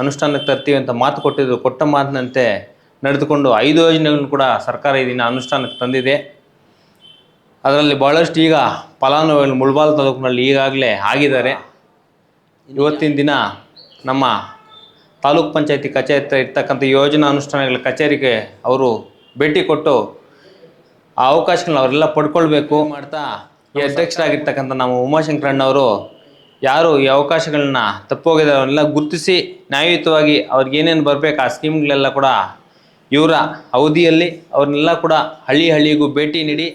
ಅನುಷ್ಠಾನಕ್ಕೆ ತರ್ತೀವಿ ಅಂತ ಮಾತು ಕೊಟ್ಟಿದ್ದು ಕೊಟ್ಟ ಮಾತಿನಂತೆ ನಡೆದುಕೊಂಡು ಐದು ಯೋಜನೆಗಳನ್ನು ಕೂಡ ಸರ್ಕಾರ ಈ ದಿನ ಅನುಷ್ಠಾನಕ್ಕೆ ತಂದಿದೆ. ಅದರಲ್ಲಿ ಭಾಳಷ್ಟು ಈಗ ಫಲಾನುಭವಿಗಳು ಮುಳ್ಬಾಲ್ ತಾಲೂಕಿನಲ್ಲಿ ಈಗಾಗಲೇ ಆಗಿದ್ದಾರೆ. ಇವತ್ತಿನ ದಿನ ನಮ್ಮ ತಾಲೂಕ್ ಪಂಚಾಯತಿ ಕಚೇರಿ ಹತ್ರ ಇರ್ತಕ್ಕಂಥ ಯೋಜನಾ ಅನುಷ್ಠಾನಗಳ ಕಚೇರಿಗೆ ಅವರು ಭೇಟಿ ಕೊಟ್ಟು ಆ ಅವಕಾಶಗಳನ್ನ ಅವರೆಲ್ಲ ಪಡ್ಕೊಳ್ಬೇಕು ಮಾಡ್ತಾ ಈ ಅಧ್ಯಕ್ಷರಾಗಿರ್ತಕ್ಕಂಥ ನಮ್ಮ ಉಮಾಶಂಕರಣ್ಣವರು ಯಾರು ಈ ಅವಕಾಶಗಳನ್ನ ತಪ್ಪೋಗಿದ್ದಾರೆ ಅವರೆಲ್ಲ ಗುರುತಿಸಿ ನ್ಯಾಯಯುತವಾಗಿ ಅವ್ರಿಗೆ ಏನೇನು ಬರಬೇಕು, ಆ ಸ್ಕೀಮ್ಗಳೆಲ್ಲ ಕೂಡ ಇವರ ಅವಧಿಯಲ್ಲಿ ಅವ್ರನ್ನೆಲ್ಲ ಕೂಡ ಹಳ್ಳಿ ಹಳ್ಳಿಗೂ ಭೇಟಿ ನೀಡಿ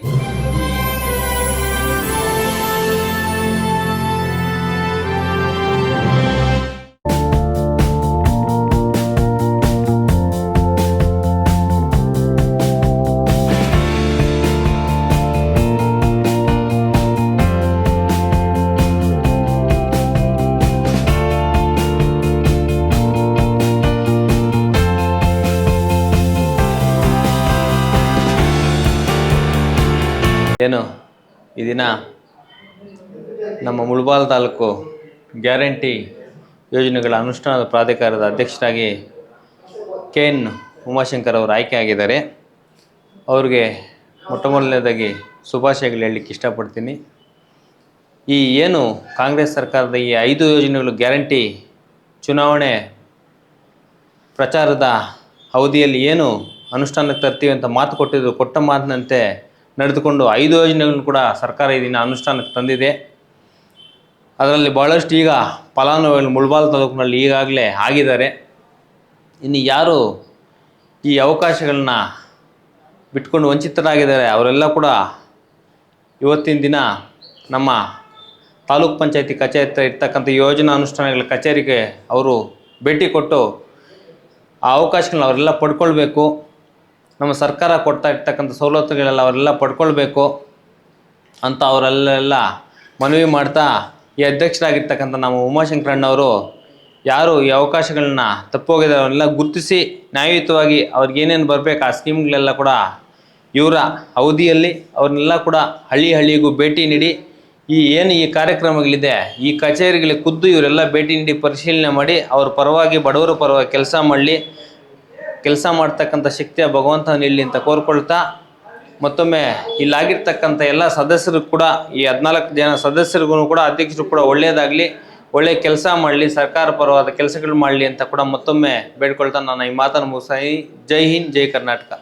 ಈ ದಿನ ನಮ್ಮ ಮುಳಬಾಲ್ ತಾಲೂಕು ಗ್ಯಾರಂಟಿ ಯೋಜನೆಗಳ ಅನುಷ್ಠಾನದ ಪ್ರಾಧಿಕಾರದ ಅಧ್ಯಕ್ಷರಾಗಿ ಕೆ ಎನ್ ಉಮಾಶಂಕರ್ ಅವರು ಆಯ್ಕೆಯಾಗಿದ್ದಾರೆ ಅವ್ರಿಗೆ ಮೊಟ್ಟ ಮೊದಲನೇದಾಗಿ ಶುಭಾಶಯಗಳು ಹೇಳಲಿಕ್ಕೆ ಇಷ್ಟಪಡ್ತೀನಿ. ಈ ಏನು ಕಾಂಗ್ರೆಸ್ ಸರ್ಕಾರದ ಈ ಐದು ಯೋಜನೆಗಳು ಗ್ಯಾರಂಟಿ ಚುನಾವಣೆ ಪ್ರಚಾರದ ಅವಧಿಯಲ್ಲಿ ಏನು ಅನುಷ್ಠಾನಕ್ಕೆ ತರ್ತೀವಿ ಅಂತ ಮಾತು ಕೊಟ್ಟಿದ್ರು, ಕೊಟ್ಟ ಮಾತಿನಂತೆ ನಡೆದುಕೊಂಡು ಐದು ಯೋಜನೆಗಳನ್ನು ಕೂಡ ಸರ್ಕಾರ ಈ ದಿನ ಅನುಷ್ಠಾನಕ್ಕೆ ತಂದಿದೆ. ಅದರಲ್ಲಿ ಭಾಳಷ್ಟು ಈಗ ಫಲಾನುಭವಿಗಳು ಮುಳ್ಬಾಲ್ ತಾಲೂಕಿನಲ್ಲಿ ಈಗಾಗಲೇ ಆಗಿದ್ದಾರೆ. ಇನ್ನು ಯಾರು ಈ ಅವಕಾಶಗಳನ್ನ ಬಿಟ್ಕೊಂಡು ವಂಚಿತರಾಗಿದ್ದಾರೆ ಅವರೆಲ್ಲ ಕೂಡ ಇವತ್ತಿನ ದಿನ ನಮ್ಮ ತಾಲೂಕ್ ಪಂಚಾಯತಿ ಕಚೇರಿ ಹತ್ರ ಇರ್ತಕ್ಕಂಥ ಯೋಜನಾ ಅನುಷ್ಠಾನಗಳ ಕಚೇರಿಗೆ ಅವರು ಭೇಟಿ ಕೊಟ್ಟು ಆ ಅವಕಾಶಗಳನ್ನ ಅವರೆಲ್ಲ ಪಡ್ಕೊಳ್ಬೇಕು. ನಮ್ಮ ಸರ್ಕಾರ ಕೊಡ್ತಾ ಇರ್ತಕ್ಕಂಥ ಸವಲತ್ತುಗಳೆಲ್ಲ ಅವರೆಲ್ಲ ಪಡ್ಕೊಳ್ಬೇಕು ಅಂತ ಅವರಲ್ಲೆಲ್ಲ ಮನವಿ ಮಾಡ್ತಾ ಈ ಅಧ್ಯಕ್ಷರಾಗಿರ್ತಕ್ಕಂಥ ನಮ್ಮ ಉಮಾಶಂಕರಣ್ಣವರು ಯಾರು ಈ ಅವಕಾಶಗಳನ್ನ ತಪ್ಪೋಗಿದ್ದಾರೆ ಅವರೆಲ್ಲ ಗುರುತಿಸಿ ನ್ಯಾಯಯುತವಾಗಿ ಅವ್ರಿಗೆ ಏನೇನು ಬರಬೇಕು ಆ ಸ್ಕೀಮ್ಗಳೆಲ್ಲ ಕೂಡ ಇವರ ಅವಧಿಯಲ್ಲಿ ಅವ್ರನ್ನೆಲ್ಲ ಕೂಡ ಹಳ್ಳಿ ಹಳ್ಳಿಗೂ ಭೇಟಿ ನೀಡಿ ಈ ಏನು ಈ ಕಾರ್ಯಕ್ರಮಗಳಿದೆ, ಈ ಕಚೇರಿಗಳಿಗೆ ಖುದ್ದು ಇವರೆಲ್ಲ ಭೇಟಿ ನೀಡಿ ಪರಿಶೀಲನೆ ಮಾಡಿ ಅವ್ರ ಪರವಾಗಿ ಬಡವರ ಪರವಾಗಿ ಕೆಲಸ ಮಾಡಲಿ. ಕೆಲಸ ಮಾಡ್ತಕ್ಕಂಥ ಶಕ್ತಿಯ ಭಗವಂತನ ಇಲ್ಲಿ ಅಂತ ಕೋರ್ಕೊಳ್ತಾ ಮತ್ತೊಮ್ಮೆ ಇಲ್ಲಾಗಿರ್ತಕ್ಕಂಥ ಎಲ್ಲ ಸದಸ್ಯರು ಕೂಡ ಈ ಹದಿನಾಲ್ಕು ಜನ ಸದಸ್ಯರಿಗೂ ಕೂಡ ಅಧ್ಯಕ್ಷರು ಕೂಡ ಒಳ್ಳೆಯದಾಗಲಿ, ಒಳ್ಳೆ ಕೆಲಸ ಮಾಡಲಿ, ಸರ್ಕಾರ ಪರವಾದ ಕೆಲಸಗಳು ಮಾಡಲಿ ಅಂತ ಕೂಡ ಮತ್ತೊಮ್ಮೆ ಬೇಡ್ಕೊಳ್ತಾ ನಾನು ಈ ಮಾತನ್ನು ಮುಗಿಸಿ ಜೈ ಹಿಂದ್, ಜೈ ಕರ್ನಾಟಕ.